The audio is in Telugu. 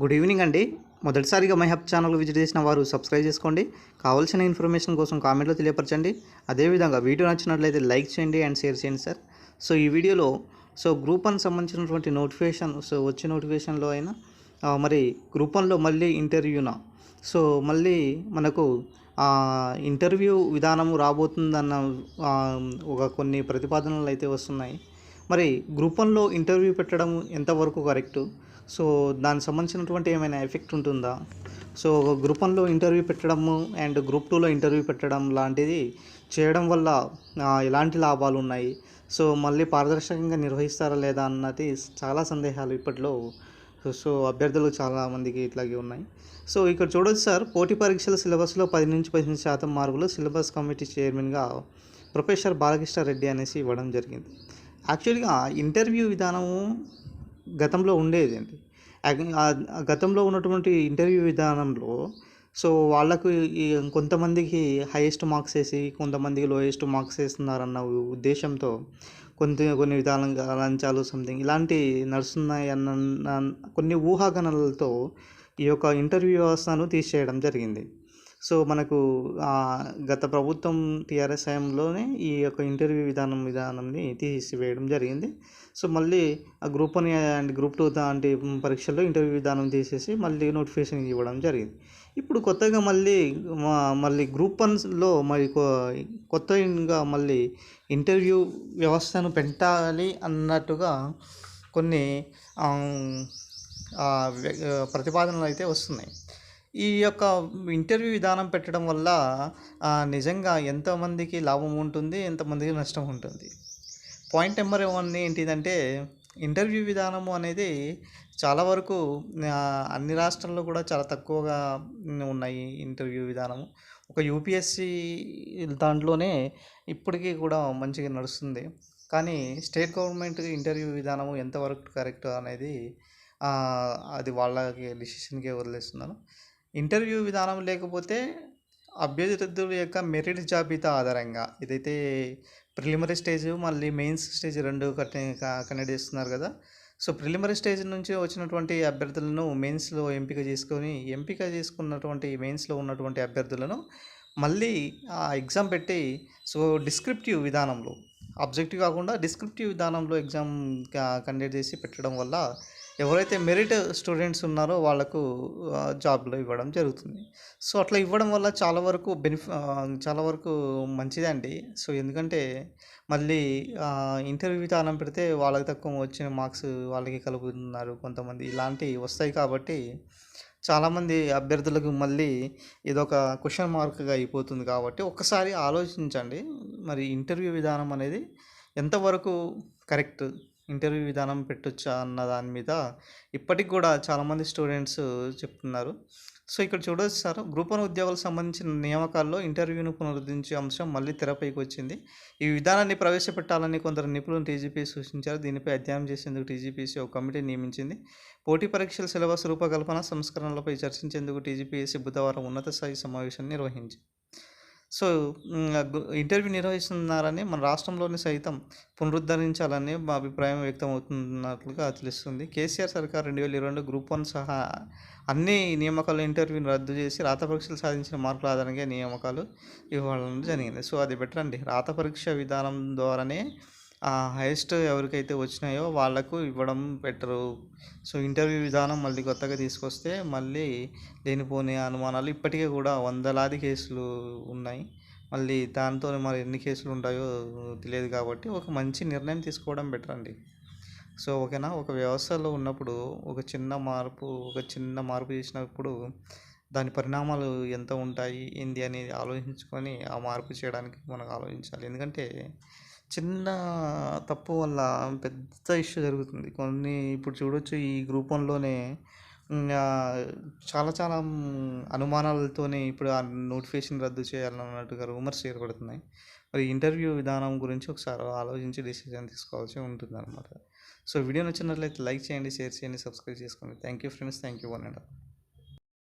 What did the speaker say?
గుడ్ ఈవినింగ్ అండి. మొదటిసారిగా మై హబ్ ఛానల్ విజిట్ చేసిన వారు సబ్స్క్రైబ్ చేసుకోండి. కావాల్సిన ఇన్ఫర్మేషన్ కోసం కామెంట్లో తెలియపరచండి. అదేవిధంగా వీడియో నచ్చినట్లయితే లైక్ చేయండి అండ్ షేర్ చేయండి సార్. సో ఈ వీడియోలో సో గ్రూప్ వన్ సంబంధించినటువంటి నోటిఫికేషన్ సో వచ్చే నోటిఫికేషన్లో అయినా మరి గ్రూప్ వన్లో మళ్ళీ ఇంటర్వ్యూనా సో మళ్ళీ మనకు ఇంటర్వ్యూ విధానము రాబోతుందన్న ఒక కొన్ని ప్రతిపాదనలు అయితే వస్తున్నాయి. మరి గ్రూప్ వన్లో ఇంటర్వ్యూ పెట్టడం ఎంతవరకు కరెక్టు సో దానికి సంబంధించినటువంటి ఏమైనా ఎఫెక్ట్ ఉంటుందా? సో గ్రూప్ వన్లో ఇంటర్వ్యూ పెట్టడము అండ్ గ్రూప్ టూలో ఇంటర్వ్యూ పెట్టడం లాంటిది చేయడం వల్ల ఎలాంటి లాభాలు ఉన్నాయి? సో మళ్ళీ పారదర్శకంగా నిర్వహిస్తారా లేదా అన్నది చాలా సందేహాలు ఇప్పట్లో. సో అభ్యర్థులు చాలా మందికి ఇట్లాగే ఉన్నాయి. సో ఇక్కడ చూడొచ్చు సార్ పోటీ పరీక్షల సిలబస్లో పది నుంచి పదిహేను శాతం మార్కులు సిలబస్ కమిటీ చైర్మన్గా ప్రొఫెసర్ బాలకృష్ణ రెడ్డి అనేసి ఇవ్వడం జరిగింది. యాక్చువల్గా ఇంటర్వ్యూ విధానము గతంలో ఉండేది అండి ఆ- గతంలో ఉన్నటువంటి ఇంటర్వ్యూ విధానంలో సో వాళ్ళకు కొంతమందికి హైయెస్ట్ మార్క్స్ వేసి కొంతమందికి లోయెస్ట్ మార్క్స్ వేస్తున్నారన్న ఉద్దేశంతో కొంత కొన్ని విధాలుగా లంచాలు సంథింగ్ ఇలాంటి నడుస్తున్నాయి అన్న కొన్ని ఊహాగణలతో ఈ యొక్క ఇంటర్వ్యూ వ్యవస్థను తీసేయడం జరిగింది. సో మనకు గత ప్రభుత్వం టీఆర్ఎస్ హయాంలోనే ఈ యొక్క ఇంటర్వ్యూ విధానం విధానాన్ని తీసివేయడం జరిగింది. సో మళ్ళీ ఆ group one and group two లాంటి పరీక్షల్లో ఇంటర్వ్యూ విధానం తీసేసి మళ్ళీ నోటిఫికేషన్ ఇవ్వడం జరిగింది. ఇప్పుడు కొత్తగా మళ్ళీ మళ్ళీ గ్రూప్ వన్లో మరి కొ- కొత్తగా మళ్ళీ ఇంటర్వ్యూ వ్యవస్థను పెట్టాలి అన్నట్టుగా కొన్ని ప్రతిపాదనలు అయితే వస్తున్నాయి. ఈ యొక్క ఇంటర్వ్యూ విధానం పెట్టడం వల్ల నిజంగా ఎంతమందికి లాభం ఉంటుంది ఎంతమందికి నష్టం ఉంటుంది. పాయింట్ నెంబర్ వన్ ఏంటిదంటే ఇంటర్వ్యూ విధానము అనేది చాలా వరకు అన్ని రాష్ట్రాల్లో కూడా చాలా తక్కువగా ఉన్నాయి ఇంటర్వ్యూ విధానము. ఒక యూపీఎస్సి దాంట్లోనే ఇప్పటికీ కూడా మంచిగా నడుస్తుంది. కానీ స్టేట్ గవర్నమెంట్ ఇంటర్వ్యూ విధానము ఎంతవరకు కరెక్ట్ అనేది అది వాళ్ళకి డిసిషన్కే వదిలేస్తున్నాను. ఇంటర్వ్యూ విధానం లేకపోతే అభ్యర్థుల యొక్క మెరిట్ జాబితా ఆధారంగా ఇదైతే ప్రిలిమరీ స్టేజ్ మళ్ళీ మెయిన్స్ స్టేజ్ రెండు కండక్ట్ చేస్తున్నారు కదా. సో ప్రిలిమరీ స్టేజ్ నుంచి వచ్చినటువంటి అభ్యర్థులను మెయిన్స్లో ఎంపిక చేసుకొని ఎంపిక చేసుకున్నటువంటి మెయిన్స్లో ఉన్నటువంటి అభ్యర్థులను మళ్ళీ ఆ ఎగ్జామ్ పెట్టి సో డిస్క్రిప్టివ్ విధానంలో అబ్జెక్టివ్ కాకుండా డిస్క్రిప్టివ్ విధానంలో ఎగ్జామ్ కండక్ట్ చేసి పెట్టడం వల్ల ఎవరైతే మెరిట్ స్టూడెంట్స్ ఉన్నారో వాళ్ళకు జాబ్లో ఇవ్వడం జరుగుతుంది. సో అట్లా ఇవ్వడం వల్ల చాలా వరకు బెనిఫి చాలా వరకు మంచిదే అండి సో ఎందుకంటే మళ్ళీ ఇంటర్వ్యూ విధానం పెడితే వాళ్ళకి తక్కువ వచ్చిన మార్క్స్ వాళ్ళకి కలుపుతున్నారు కొంతమంది ఇలాంటివి వస్తాయి కాబట్టి చాలామంది అభ్యర్థులకు మళ్ళీ ఇదొక క్వశ్చన్ మార్క్గా అయిపోతుంది కాబట్టి ఒక్కసారి ఆలోచించండి. మరి ఇంటర్వ్యూ విధానం అనేది ఎంతవరకు కరెక్ట్? ఇంటర్వ్యూ విధానం పెట్టొచ్చా అన్న దాని మీద ఇప్పటికి కూడా చాలామంది స్టూడెంట్స్ చెప్తున్నారు. సో ఇక్కడ చూడవచ్చు సార్ గ్రూప్ వన్ ఉద్యోగాలకు సంబంధించిన నియామకాల్లో ఇంటర్వ్యూను పునరుద్ధరించే అంశం మళ్ళీ తెరపైకి వచ్చింది. ఈ విధానాన్ని ప్రవేశపెట్టాలని కొందరు నిపుణులు టీజీపీ సూచించారు. దీనిపై అధ్యయనం చేసేందుకు టీజీపీసీ ఒక కమిటీ నియమించింది. పోటీ పరీక్షల సిలబస్ రూపకల్పన సంస్కరణలపై చర్చించేందుకు టీజీపీఎస్సీ బుధవారం ఉన్నత స్థాయి సమావేశాన్ని నిర్వహించింది. సో ఇంటర్వ్యూ నిర్వహిస్తున్నారని మన రాష్ట్రంలోని సైతం పునరుద్ధరించాలని మా అభిప్రాయం వ్యక్తం అవుతున్నట్లుగా తెలుస్తుంది. కేసీఆర్ సర్కార్ రెండు వేల ఇరవై రెండు గ్రూప్ వన్ సహా అన్ని నియామకాలు ఇంటర్వ్యూని రద్దు చేసి రాత పరీక్షలు సాధించిన మార్కుల ఆధారంగా నియామకాలు ఇవ్వడం జరిగింది. సో అది బెటర్ అండి రాత పరీక్ష విధానం ద్వారానే హైయెస్ట్ ఎవరికైతే వచ్చినాయో వాళ్ళకు ఇవ్వడం బెటరు. సో ఇంటర్వ్యూ విధానం మళ్ళీ కొత్తగా తీసుకొస్తే మళ్ళీ లేనిపోని అనుమానాలు ఇప్పటికే కూడా వందలాది కేసులు ఉన్నాయి. మళ్ళీ దాంతో మరి ఎన్ని కేసులు ఉంటాయో తెలియదు కాబట్టి ఒక మంచి నిర్ణయం తీసుకోవడం బెటర్ అండి. సో ఓకేనా? ఒక వ్యవస్థలో ఉన్నప్పుడు ఒక చిన్న మార్పు ఒక చిన్న మార్పు చేసినప్పుడు దాని పరిణామాలు ఎంత ఉంటాయి? ఏంది అనేది ఆలోచించుకొని ఆ మార్పు చేయడానికి మనం ఆలోచించాలి. ఎందుకంటే చిన్న తప్పు వల్ల పెద్ద ఇష్యూ జరుగుతుంది. కొన్ని ఇప్పుడు చూడొచ్చు ఈ గ్రూప్ వన్లోనే చాలా చాలా అనుమానాలతోనే ఇప్పుడు ఆ నోటిఫికేషన్ రద్దు చేయాలన్నట్టుగా రూమర్స్ ఏర్పడుతున్నాయి. మరి ఇంటర్వ్యూ విధానం గురించి ఒకసారి ఆలోచించి డిసిజన్ తీసుకోవాల్సి ఉంటుంది అనమాట సో వీడియో నచ్చినట్లయితే లైక్ చేయండి షేర్ చేయండి సబ్స్క్రైబ్ చేసుకోండి. Thank you friends thank you one and